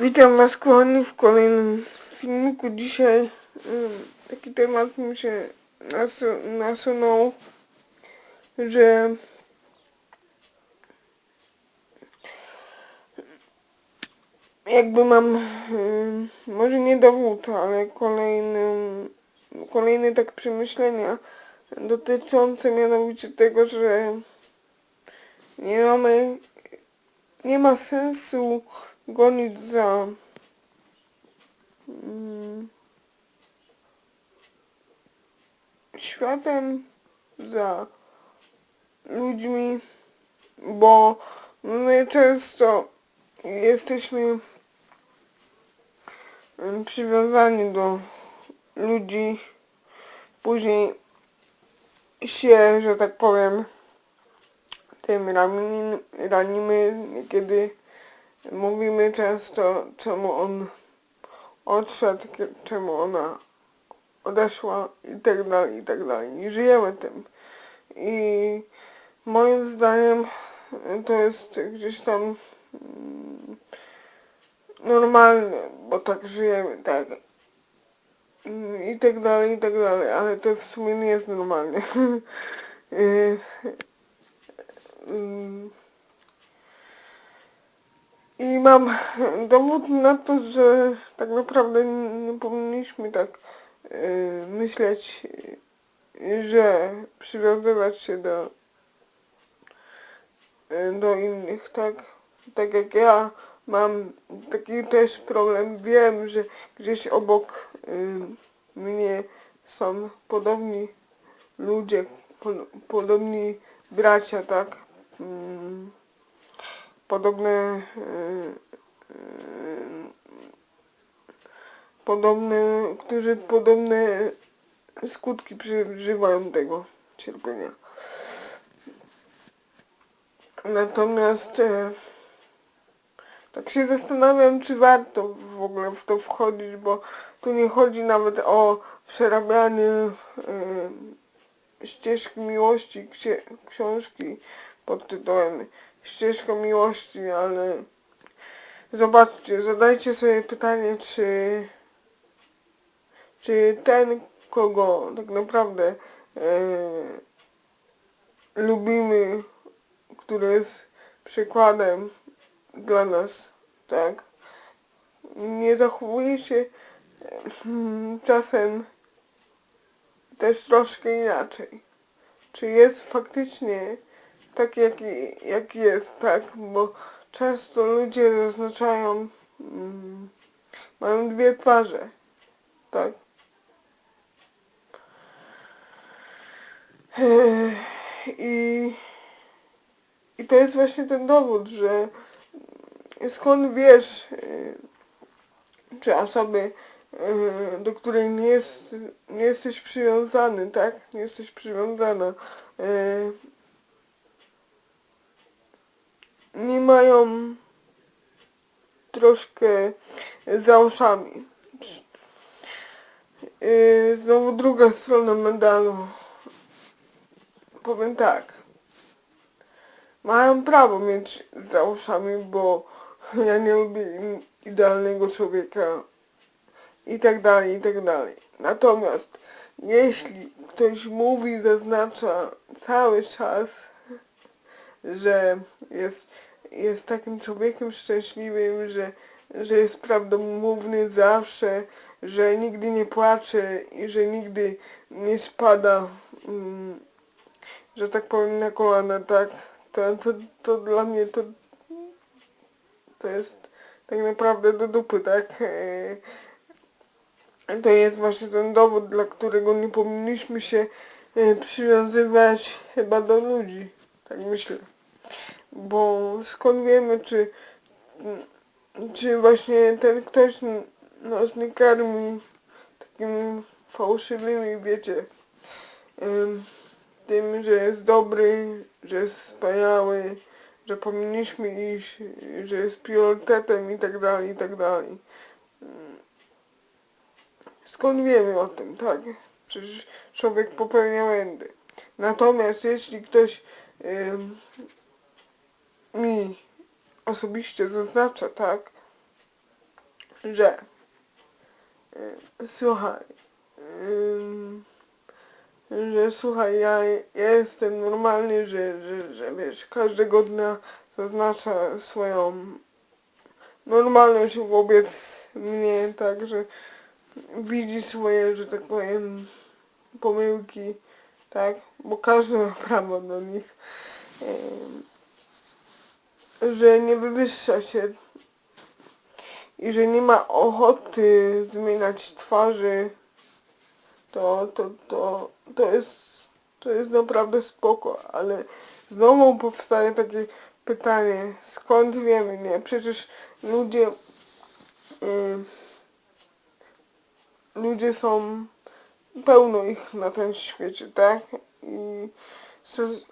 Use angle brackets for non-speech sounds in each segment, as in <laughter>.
Witam Was kochani w kolejnym filmiku. Dzisiaj ym, taki temat mi się nasu nasunął, że jakby mam ym, może nie dowód, ale kolejny, kolejne tak przemyślenia dotyczące mianowicie tego, że nie mamy nie ma sensu gonić za mm, światem, za ludźmi, bo my często jesteśmy mm, przywiązani do ludzi, później się, że tak powiem, tym ranimy, ranimy kiedy mówimy często, czemu on odszedł, czemu ona odeszła i tak dalej, i tak dalej. I żyjemy tym. I moim zdaniem y, to jest gdzieś tam mm, normalne, bo tak żyjemy, tak. I- I tak dalej, i tak dalej, ale to w sumie nie jest normalne. <laughs> I mam dowód na to, że tak naprawdę nie powinniśmy tak y, myśleć, y, że przywiązywać się do, y, do innych, tak? Tak jak ja mam taki też problem, wiem, że gdzieś obok y, mnie są podobni ludzie, po, podobni bracia, tak? Podobne y, y, podobne, którzy podobne skutki przeżywają tego cierpienia. Natomiast e, tak się zastanawiam, czy warto w ogóle w to wchodzić, bo tu nie chodzi nawet o przerabianie e, ścieżki miłości ksi książki pod tytułem Ścieżka miłości, ale zobaczcie, zadajcie sobie pytanie, czy czy ten, kogo tak naprawdę e, lubimy, który jest przykładem dla nas, tak, nie zachowuje się e, czasem też troszkę inaczej. Czy jest faktycznie tak, jak, jak jest, tak? Bo często ludzie zaznaczają, mm, mają dwie twarze, tak? I, I to jest właśnie ten dowód, że skąd wiesz, y, czy osoby, y, do której nie, jest, nie jesteś przywiązany, tak? Nie jesteś przywiązana. y, Nie mają troszkę za uszami. Y, Znowu druga strona medalu. Powiem tak. Mają prawo mieć za uszami, bo ja nie lubię idealnego człowieka i tak dalej, i tak dalej. Natomiast jeśli ktoś mówi, zaznacza cały czas, że jest, jest takim człowiekiem szczęśliwym, że, że jest prawdomówny zawsze, że nigdy nie płacze i że nigdy nie spada, mm, że tak powiem, na kolana, tak, to, to, to dla mnie to, to jest tak naprawdę do dupy, tak. E, to jest właśnie ten dowód, dla którego nie powinniśmy się e, przywiązywać chyba do ludzi. Tak myślę. Bo skąd wiemy, czy, czy właśnie ten ktoś nas nie karmi takimi fałszywymi, wiecie, tym, że jest dobry, że jest wspaniały, że powinniśmy iść, że jest priorytetem i tak dalej, i tak dalej. Skąd wiemy o tym, tak? Przecież człowiek popełnia błędy. Natomiast jeśli ktoś ym, mi osobiście zaznacza, tak, że y, słuchaj, ym, że słuchaj, ja, ja jestem normalny, że, że, że wiesz, każdego dnia zaznacza swoją normalność wobec mnie, tak, że widzi swoje, że tak powiem, pomyłki, tak, bo każdy ma prawo do nich, że nie wywyższa się i że nie ma ochoty zmieniać twarzy, to, to, to, to jest, to jest naprawdę spoko, ale znowu powstaje takie pytanie, skąd wiemy, nie? Przecież ludzie, y, ludzie są, pełno ich na tym świecie, tak? I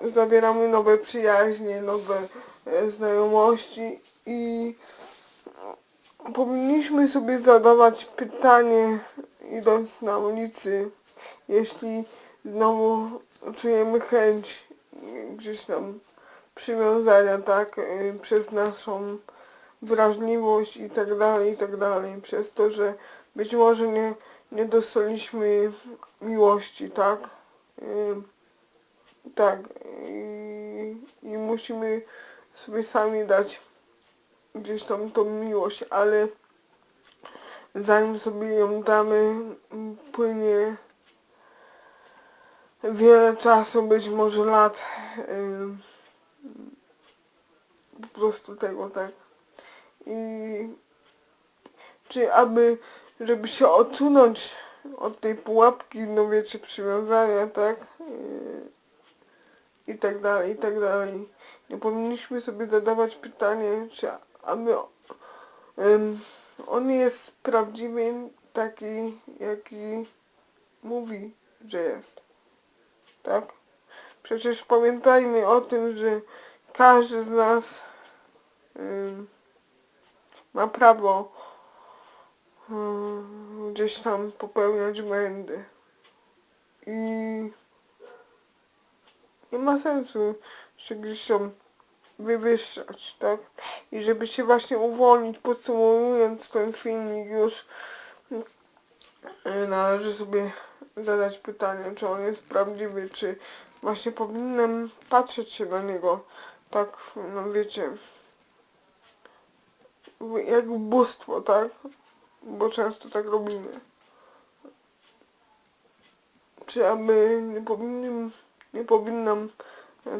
zawieramy nowe przyjaźnie, nowe znajomości i powinniśmy sobie zadawać pytanie, idąc na ulicy, jeśli znowu czujemy chęć gdzieś tam przywiązania, tak, y, przez naszą wrażliwość i tak dalej, i tak dalej, przez to, że być może nie, nie dostaliśmy miłości, tak, y, tak, i, i musimy sobie sami dać gdzieś tam tą miłość, ale zanim sobie ją damy, płynie wiele czasu, być może lat, ym, po prostu tego, tak. I czy aby, żeby się odsunąć od tej pułapki, no wiecie, przywiązania, tak, yy, i tak dalej, i tak dalej. Nie powinniśmy sobie zadawać pytanie, czy aby ym, on jest prawdziwy taki, jaki mówi, że jest. Tak? Przecież pamiętajmy o tym, że każdy z nas ym, ma prawo ym, gdzieś tam popełniać błędy. I nie ma sensu się gdzieś wywyższać, tak? I żeby się właśnie uwolnić, podsumowując ten filmik już y, należy sobie zadać pytanie, czy on jest prawdziwy, czy właśnie powinienem patrzeć się na niego tak, no wiecie, jak bóstwo, tak? Bo często tak robimy. Czy aby nie powinnam, nie powinnam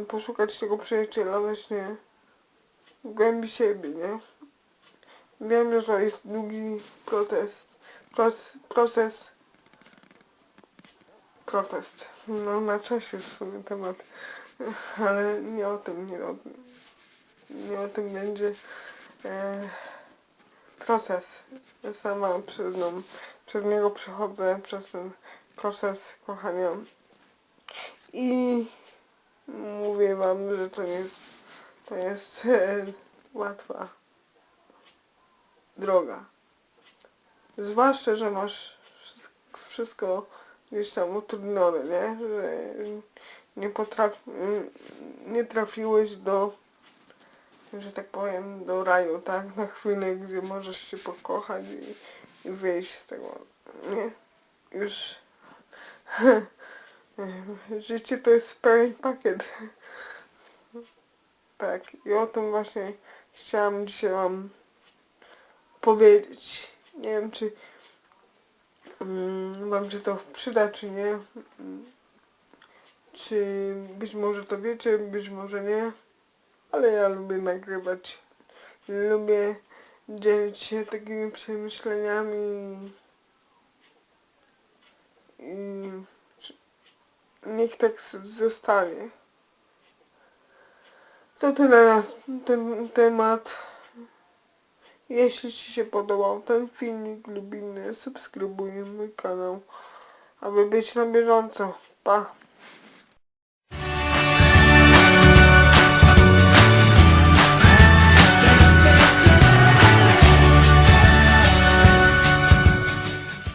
poszukać tego przyjaciela właśnie w głębi siebie, nie? Wiem, że jest długi protest, proces, proces, protest. No na czasie w sumie temat, ale nie o tym, nie o tym, nie o tym będzie e, proces. Ja sama przez, no, przez niego przechodzę, przez ten proces kochania i mówię wam, że to jest, to jest e, łatwa droga. Zwłaszcza, że masz wszystko, gdzieś tam utrudnione, nie? Że nie potrafi, nie trafiłeś do, że tak powiem, do raju, tak? Na chwilę, gdzie możesz się pokochać i, i wyjść z tego, nie? Już <laughs> <laughs> życie to jest pełen pakiet. Tak, i o tym właśnie chciałam dzisiaj wam powiedzieć. Nie wiem, czy mm, wam się to przyda, czy nie. Czy być może to wiecie, być może nie. Ale ja lubię nagrywać. Lubię dzielić się takimi przemyśleniami. I niech tak zostanie. To tyle na ten temat. Jeśli Ci się podobał ten filmik lub inny, subskrybuj mój kanał, aby być na bieżąco. Pa!